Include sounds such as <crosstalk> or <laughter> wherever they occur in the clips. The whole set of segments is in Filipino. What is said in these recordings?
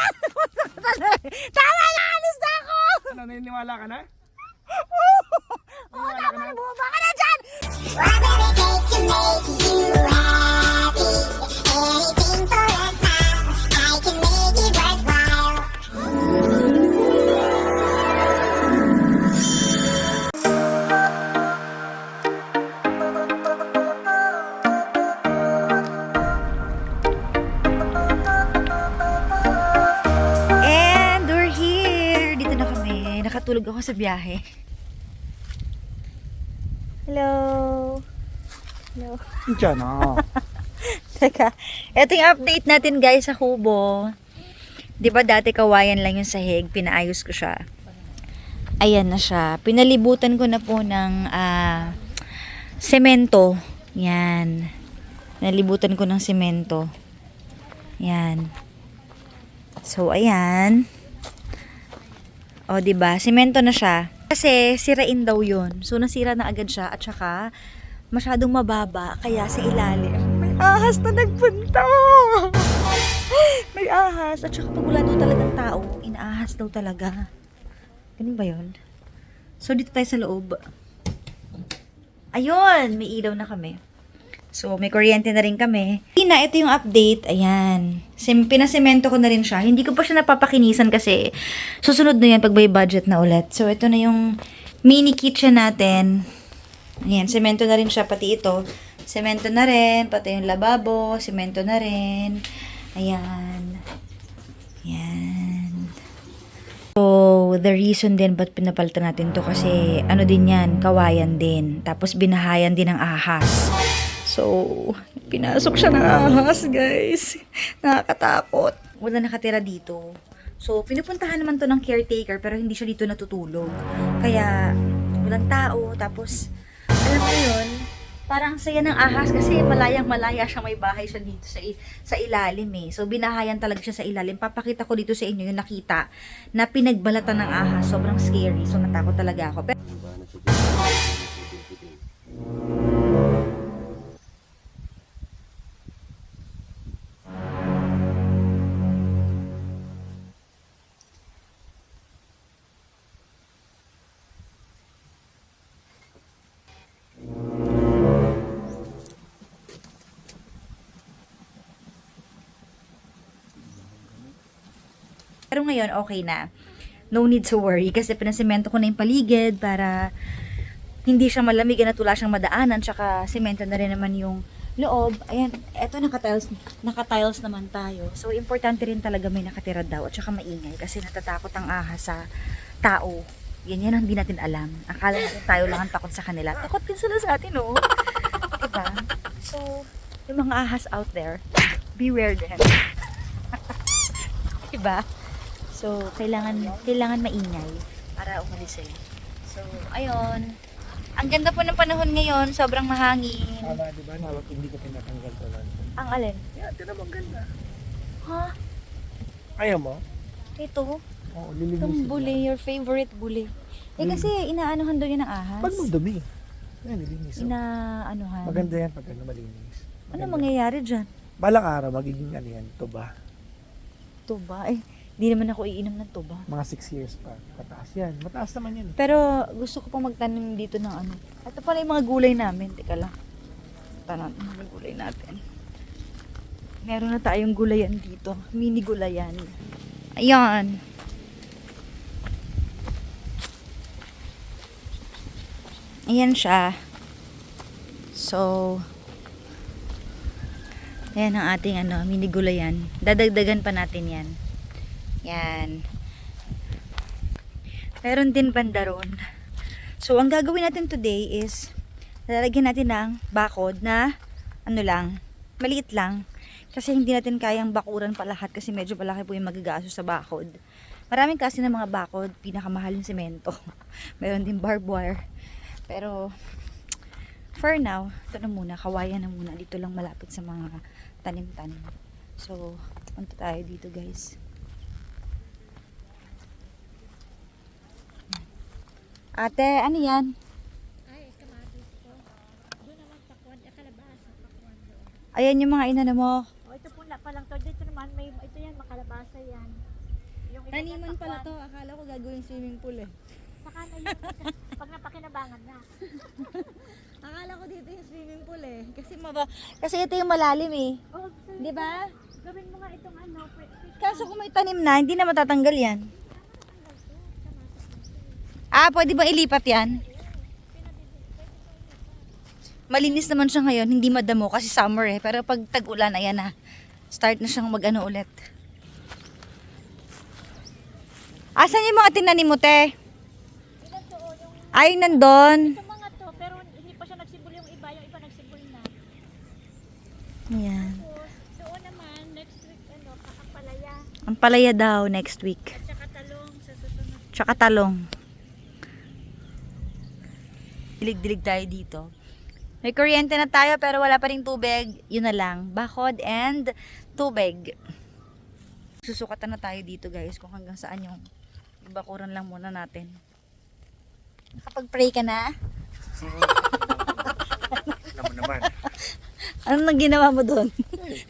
<laughs> Tama na! Alis na ako! Ano, naniniwala ka na? <laughs> Oo, tama na. Bumaba ka na dyan! Whatever it takes to make you kami. Nakatulog ako sa biyahe. Hello! Hello! Diyan, oo. <laughs> Teka, ito yung update natin guys sa kubo. Di ba dati kawayan lang yung sahig, pinaayos ko siya. Ayan na siya. Pinalibutan ko na po ng ah, semento. Yan. Nalibutan ko ng semento. Yan. So, ayan. O, di ba? Semento na siya. Kasi, sirain daw yun. So, nasira na agad siya. At saka, masyadong mababa. Kaya sa ilalim, may ahas na nagpunta. <laughs> may ahas. At saka, pag wala daw talagang tao, inaahas daw talaga. Ganun ba yun? So, dito tayo sa loob. Ayun! May ilaw na kami. So, may kuryente na rin kami. Tina, ito yung update. Ayan. Sim pinasemento ko na rin siya. Hindi ko pa siya napapakinisan kasi susunod na yan pag may budget na ulit. So, ito na yung mini kitchen natin. Ayan, semento na rin siya. Pati ito. Semento na rin. Pati yung lababo. Semento na rin. Ayan. Ayan. So, the reason din ba't pinapalitan natin to kasi ano din yan, kawayan din. Tapos binahayan din ng ahas. So, pinasok siya ng ahas, guys. Nakakatakot. Wala nakatira dito. So, pinupuntahan naman to ng caretaker pero hindi siya dito natutulog. Kaya, walang tao. Tapos, alam mo yun, parang ang saya ng ahas kasi malayang malaya siya may bahay siya dito sa, sa ilalim eh. So, binahayan talaga siya sa ilalim. Papakita ko dito sa inyo yung nakita na pinagbalatan ng ahas. Sobrang scary. So, natakot talaga ako. Pero, Pero ngayon, okay na. No need to worry kasi pinasemento ko na yung paligid para hindi siya malamig at wala siyang madaanan. Tsaka semento na rin naman yung loob. Ayan, eto naka-tiles, naka-tiles naman tayo. So, importante rin talaga may nakatira daw at saka maingay kasi natatakot ang ahas sa tao. Yan yan ang hindi natin alam. Akala natin tayo lang ang takot sa kanila. Takot din sila sa atin, oh. Diba? So, yung mga ahas out there, beware din. <laughs> diba? So, kailangan kailangan maingay para umalis sila. So, ayun. Ang ganda po ng panahon ngayon, sobrang mahangin. Tama, di ba? Nawag hindi ko tinatanggal to lang. Ang alin? Yan, tinan mo, ang ganda. Ha? Ayaw mo? Ito? Oo, lilinisin Itong buli, your favorite buli. Eh kasi inaanuhan daw yan ng ahas. Pag madumi. Yan, nilinis. oh. Inaanuhan. Maganda yan pag ano, malinis. Ano Maganda. mangyayari dyan? Balang araw, magiging ano yan, tuba. Tuba? Eh, di naman ako iinom ng tuba. Mga 6 years pa. Mataas yan. Mataas naman yan. eh. Pero gusto ko pang magtanim dito ng ano. Ito pala yung mga gulay namin. Teka lang. Tanan, mga gulay natin. Meron na tayong gulayan dito. Mini gulayan. Ayan. Ayan siya. So, ayan ang ating ano, mini gulayan. Dadagdagan pa natin yan. Yan. Meron din bandaron. So, ang gagawin natin today is, lalagyan natin ng bakod na, ano lang, maliit lang. Kasi hindi natin kayang bakuran pa lahat kasi medyo palaki po yung magagaso sa bakod. Maraming kasi ng mga bakod, pinakamahal yung semento. <laughs> Meron din barbed wire. Pero, for now, ito na muna, kawayan na muna. Dito lang malapit sa mga tanim-tanim. So, punta tayo dito guys. Ate, ano yan? Ayan yung mga inano mo. O, ito po na palang to. Dito naman, may, ito yan, makalabasa yan. Taniman pala to. Akala ko gagawin swimming pool eh. Saka na yun. <laughs> Pag napakinabangan na. <laughs> Akala ko dito yung swimming pool eh. Kasi maba kasi ito yung malalim eh. Oh, Di ba? gawin mo nga itong ano. pre- Kaso kung may tanim na, hindi na matatanggal yan. Ah, pwede ba ilipat yan? Malinis naman siya ngayon, hindi madamo kasi summer eh. Pero pag tag-ulan, ayan na. Start na siyang mag-ano ulit. Asan yung mga tinanim mo, te? Ay, nandun. Ito mga to, pero hindi pa siya nagsibol yung iba, yung iba nagsibol na. Ayan. Tapos, doon naman, next week, ano, kakapalaya, Ang palaya daw next week. at saka talong sa susunod. Tsaka talong. Dilig-dilig tayo dito. May kuryente na tayo pero wala pa rin tubig. Yun na lang. Bakod and tubig. Susukatan na tayo dito guys kung hanggang saan yung bakuran lang muna natin. Nakapag-pray ka na? Mo naman. Anong nang ginawa mo doon?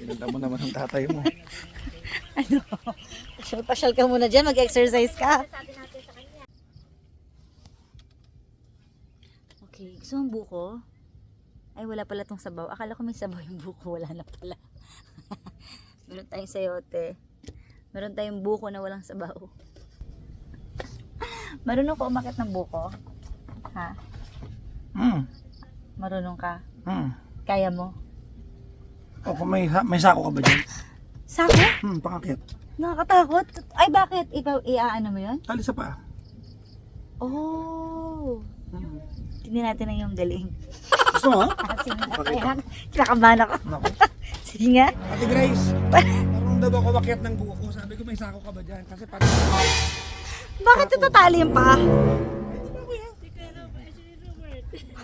Inanda mo naman ang tatay mo. ano? Pasyal-pasyal ka muna dyan. Mag-exercise ka. Sabi natin sa kanya, Okay, gusto mong buko? Ay, wala pala tong sabaw. Akala ko may sabaw yung buko. Wala na pala. <laughs> Meron tayong sayote. Meron tayong buko na walang sabaw. <laughs> Marunong ka umakit ng buko? Ha? Hmm. Marunong ka? Hmm. Kaya mo? O kung may, may sako ka ba dyan? Sako? Hmm, pakakit. Nakakatakot. Ay, bakit? Ikaw, iaano mo yun? Tali sa paa. Oh. Hmm. Tingnan natin na yung galing. Gusto mo? Ah, nga. Kaya, kinakabahan ako. Naku. <laughs> Sige nga. Ate Grace, <laughs> marunong daw ako makiat ng buko. Sabi ko may sako ka ba dyan? Kasi parang... Bakit ito tali yung paa?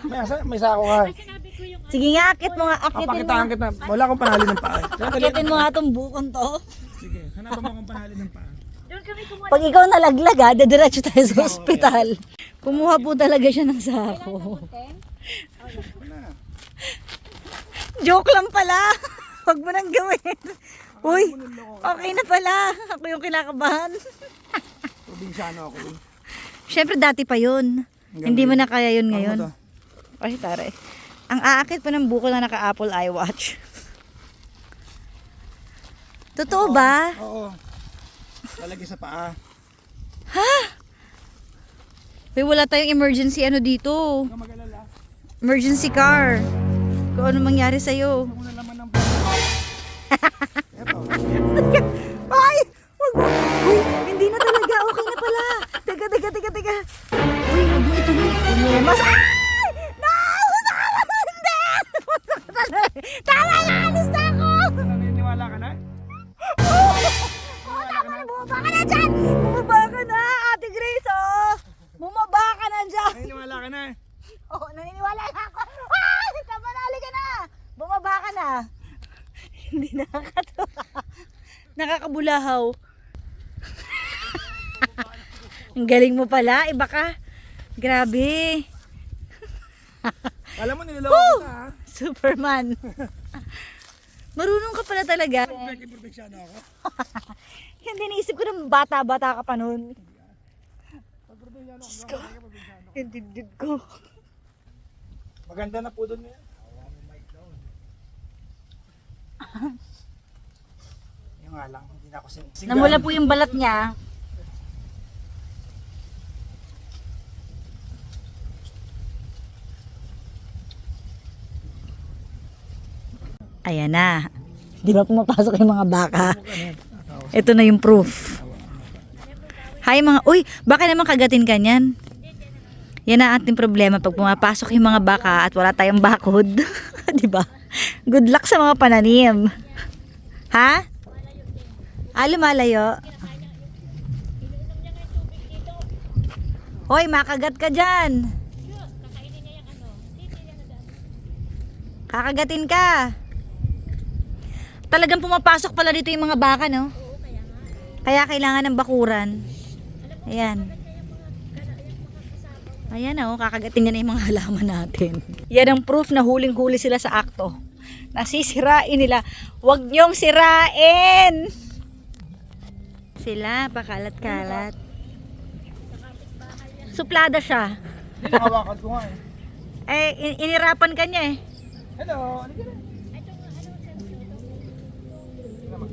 May, asa, may sako ka. sinabi ko yung Sige nga, akit mo nga. Akitin mo. Papakitaan kita. Wala akong panali ng paa. Akitin mo nga itong bukon to. Sige, hanapan mo akong panali ng paa. Pag ikaw nalaglag ha, dadiretso tayo sa ospital. Kumuha po talaga siya ng sako. <laughs> Joke lang pala. <laughs> Huwag mo nang gawin. Uy, okay na pala. Ako yung kinakabahan. Probinsyano ako. eh. Siyempre dati pa yun. Hindi mo na kaya yun ngayon. Ano? Ay, tare. Ang aakit pa ng buko na naka-Apple iWatch. Totoo ba? Oo. Lalagay sa paa. Uy, wala tayong emergency ano dito. Huwag ka mag-alala. Emergency car. Kung ano mangyari sa'yo. <laughs> Hindi nakakatuwa. Nakakabulahaw. <laughs> Ang galing mo pala. Iba ka. Grabe. <laughs> Alam mo, niloloko kita ha? Superman. Marunong ka pala talaga. Perfect, imperfectiono ako. Hindi naisip ko na bata-bata ka pa noon. Diyos ko. Yung dibdib ko. Maganda na po doon ngayon. <laughs> Yung nga lang, hindi na ako sing- Namula po yung balat niya. Ayan na. Di ba pumapasok yung mga baka? Ito na yung proof. Hi mga, uy, baka naman kagatin ka niyan. Yan ang ating problema pag pumapasok yung mga baka at wala tayong bakod. <laughs> di ba? Good luck sa mga pananim. Ha? Ah, lumalayo. Hoy, makagat ka dyan. Kakagatin ka. Talagang pumapasok pala dito yung mga baka, no? Kaya kailangan ng bakuran. Ayan. Ayan oh, kakagatin niya na yung mga halaman natin. Yan ang proof na huling-huli sila sa akto. Nasisirain nila. Huwag niyong sirain! Sila, pakalat-kalat. Suplada siya. Ko nga eh. Eh, in- inirapan ka niya eh. Hello, ano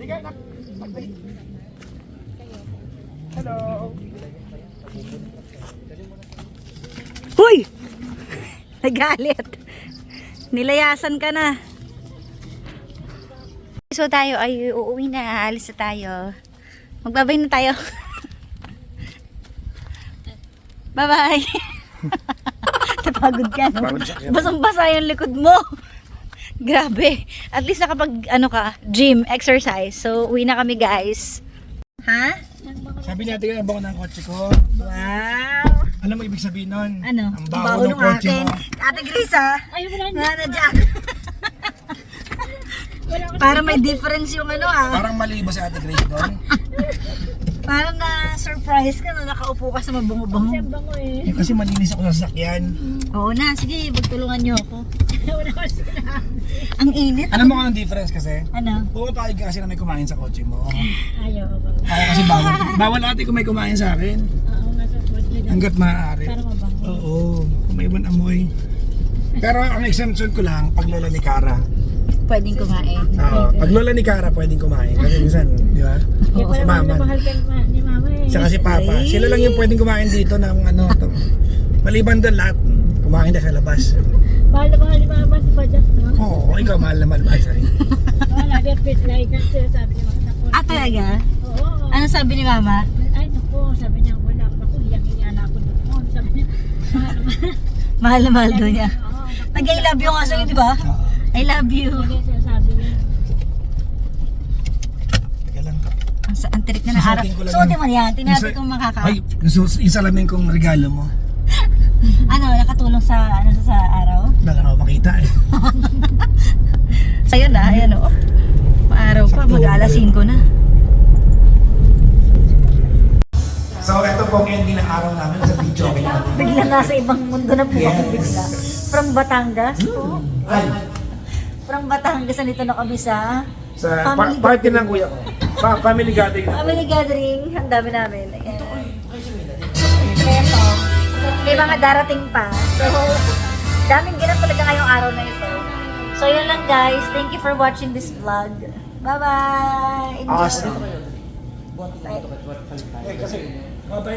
ka na? Hello. Huy! <laughs> Nagalit. Nilayasan ka na. So tayo ay uuwi na. Alis na tayo. Magbabay na tayo. <laughs> Bye-bye. <laughs> Napagod ka, no? Basang-basa yung likod mo. <laughs> Grabe. At least nakapag, ano ka, gym, exercise. So, uwi na kami, guys. Ha? Sabi niya, tingnan ang bango ng kotse ko. Wow! Alam mo ibig sabihin nun? Ano? Ang baho ng kotse akin. mo. Ate Grace, ha? Ay, wala na. Nga na dyan. Para may difference yung ano ah. Parang mali ba si Ate Grace doon? <laughs> Parang na-surprise ka na nakaupo ka sa mabango-bango. Ang bango eh. Eh, kasi malinis ako sa sasakyan. Oo na, sige, magtulungan niyo ako. <laughs> wala ka sinabi. Ang init. Alam mo kung anong difference kasi? Ano? Pumapayag ka kasi na may kumain sa kotse mo. Ayaw ko. Kasi bawal. Bawal ate kung may kumain sa akin. Oo, nasa kotse na. Hanggat maaari. Para mabango. Oo. Kung may ibang amoy. Pero ang exemption ko lang, pag lola ni Kara. Pwedeng kumain. Oo. pag lola ni Kara, pwedeng kumain. Kasi minsan, di ba? Kaya Si mahal na mama. mahal ka ni ma- ni mama eh. Saka si Papa. Ay. Sila lang yung pwedeng kumain dito ng ano. To. Maliban doon lahat. Kumain na sa labas. Mahal na mahal ni mama si Bajak, no? Oo, ikaw mahal na mahal. Ay, sorry. Wala, di fit like kasi sabi niya, naku. Ah, talaga? Oo. Ano sabi ni mama? Ay, naku, sabi niya, wala. Naku, hiyang-hiyan ako doon. Sabi niya, <laughs> mahal na mahal. Mahal na mahal daw niya. Oo, naku. Nag-I love you nga sa'yo, di ba? Oo. I love you. Teka lang. Ang, sa- ang tirik na ng araw. Susuotin ko lang Suotin mo yan. Tinabi Isa- kong makaka... Ay, yung, sus- yung salamin kong regalo mo. <laughs> Ano, nakatulong sa, ano, sa araw? Wala lang ako makita eh. <laughs> Sa'yo na, ayan o. Maaraw pa, Sakto. mag-alas 5 na. So, ito po ang ending ng araw namin sa video. Bigla nasa ibang mundo na po kami Yes. bigla. From Batangas po. Ay, From Batangas na dito na kami sa sa Family pa- party ng kuya ko. Pa- family gathering. family gathering. Ang dami namin. Ayan. Eto. May mga darating pa. So, daming ganap talaga ngayong araw na ito. So, yun lang guys. Thank you for watching this vlog. Bye-bye! Enjoy. Awesome. Eh, kasi, mabay.